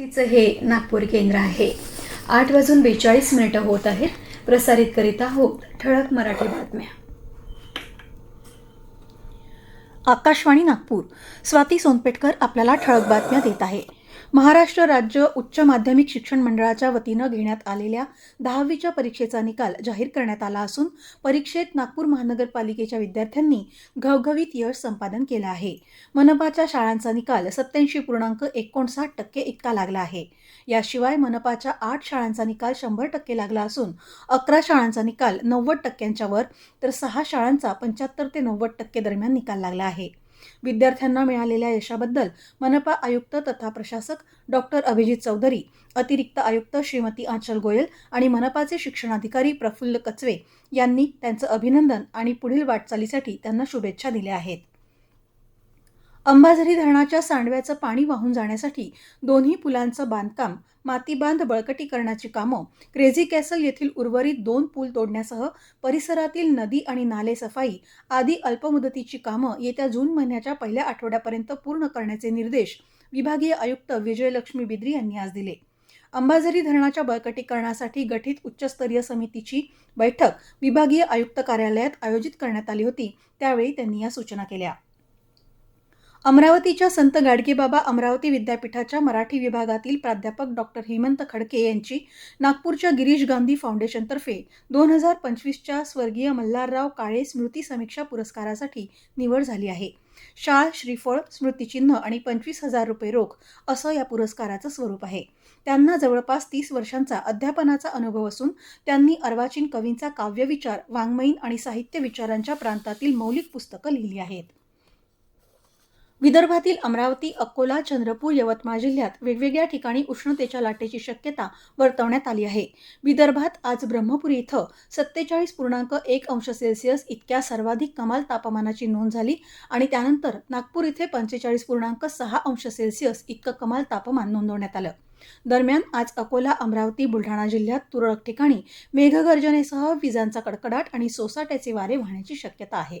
तिचं हे नागपूर केंद्र आहे. आठ वाजून बेचाळीस मिनिटं होत आहेत. प्रसारित करीत आहोत ठळक मराठी बातम्या. आकाशवाणी नागपूर. स्वाती सोनपेटकर आपल्याला ठळक बातम्या देत आहे. महाराष्ट्र राज्य उच्च माध्यमिक शिक्षण मंडळाच्या वतीनं घेण्यात आलेल्या दहावीच्या परीक्षेचा निकाल जाहीर करण्यात आला असून परीक्षेत नागपूर महानगरपालिकेच्या विद्यार्थ्यांनी घवघवीत यश संपादन केलं आहे. मनपाच्या शाळांचा निकाल सत्याऐंशी पूर्णांक एकोणसाठ टक्के इतका लागला आहे. याशिवाय मनपाच्या आठ शाळांचा निकाल शंभर टक्के लागला असून अकरा शाळांचा निकाल नव्वद टक्क्यांच्या वर तर सहा शाळांचा पंच्याहत्तर ते नव्वद टक्के दरम्यान निकाल लागला आहे. विद्यार्थ्यांना मिळालेल्या यशाबद्दल मनपा आयुक्त तथा प्रशासक डॉक्टर अभिजित चौधरी अतिरिक्त आयुक्त श्रीमती आंचल गोयल आणि मनपाचे शिक्षणाधिकारी प्रफुल्ल कचवे यांनी त्यांचं अभिनंदन आणि पुढील वाटचालीसाठी त्यांना शुभेच्छा दिल्या आहेत. अंबाझरी धरणाच्या सांडव्याचं पाणी वाहून जाण्यासाठी दोन्ही पुलांचं बांधकाम मातीबांध बळकटीकरणाची कामं क्रेझी कॅसल येथील उर्वरित दोन पूल तोडण्यासह परिसरातील नदी आणि नाले सफाई आदी अल्पमुदतीची कामं येत्या जून महिन्याच्या पहिल्या आठवड्यापर्यंत पूर्ण करण्याचे निर्देश विभागीय आयुक्त विजयलक्ष्मी बिद्री यांनी आज दिले. अंबाझरी धरणाच्या बळकटीकरणासाठी गठीत उच्चस्तरीय समितीची बैठक विभागीय आयुक्त कार्यालयात आयोजित करण्यात आली होती त्यावेळी त्यांनी या सूचना केल्या. अमरावतीच्या संत गाडगेबाबा अमरावती विद्यापीठाच्या मराठी विभागातील प्राध्यापक डॉक्टर हेमंत खडके यांची नागपूरच्या गिरीश गांधी फाउंडेशनतर्फे दोन हजार पंचवीसच्या स्वर्गीय मल्हारराव काळे स्मृती समीक्षा पुरस्कारासाठी निवड झाली आहे. शाळ श्रीफळ स्मृतिचिन्ह आणि पंचवीस हजार रुपये रोख असं या पुरस्काराचं स्वरूप आहे. त्यांना जवळपास तीस वर्षांचा अध्यापनाचा अनुभव असून त्यांनी अर्वाचीन कवींचा काव्यविचार वाङ्मयीन आणि साहित्य विचारांच्या प्रांतातील मौलिक पुस्तकं लिहिली आहेत. विदर्भातील अमरावती अकोला चंद्रपूर यवतमाळ जिल्ह्यात वेगवेगळ्या ठिकाणी उष्णतेच्या लाटेची शक्यता वर्तवण्यात आली आहे. विदर्भात आज ब्रह्मपुरी इथं सत्तेचाळीस पूर्णांक एक अंश सेल्सिअस इतक्या सर्वाधिक कमाल तापमानाची नोंद झाली आणि त्यानंतर नागपूर इथे पंचेचाळीस पूर्णांक सहा अंश सेल्सिअस इतकं कमाल तापमान नोंदवण्यात आलं. दरम्यान आज अकोला अमरावती बुलढाणा जिल्ह्यात तुरळक ठिकाणी मेघगर्जनेसह विजांचा कडकडाट आणि सोसाट्याचे वारे वाहण्याची शक्यता आहे.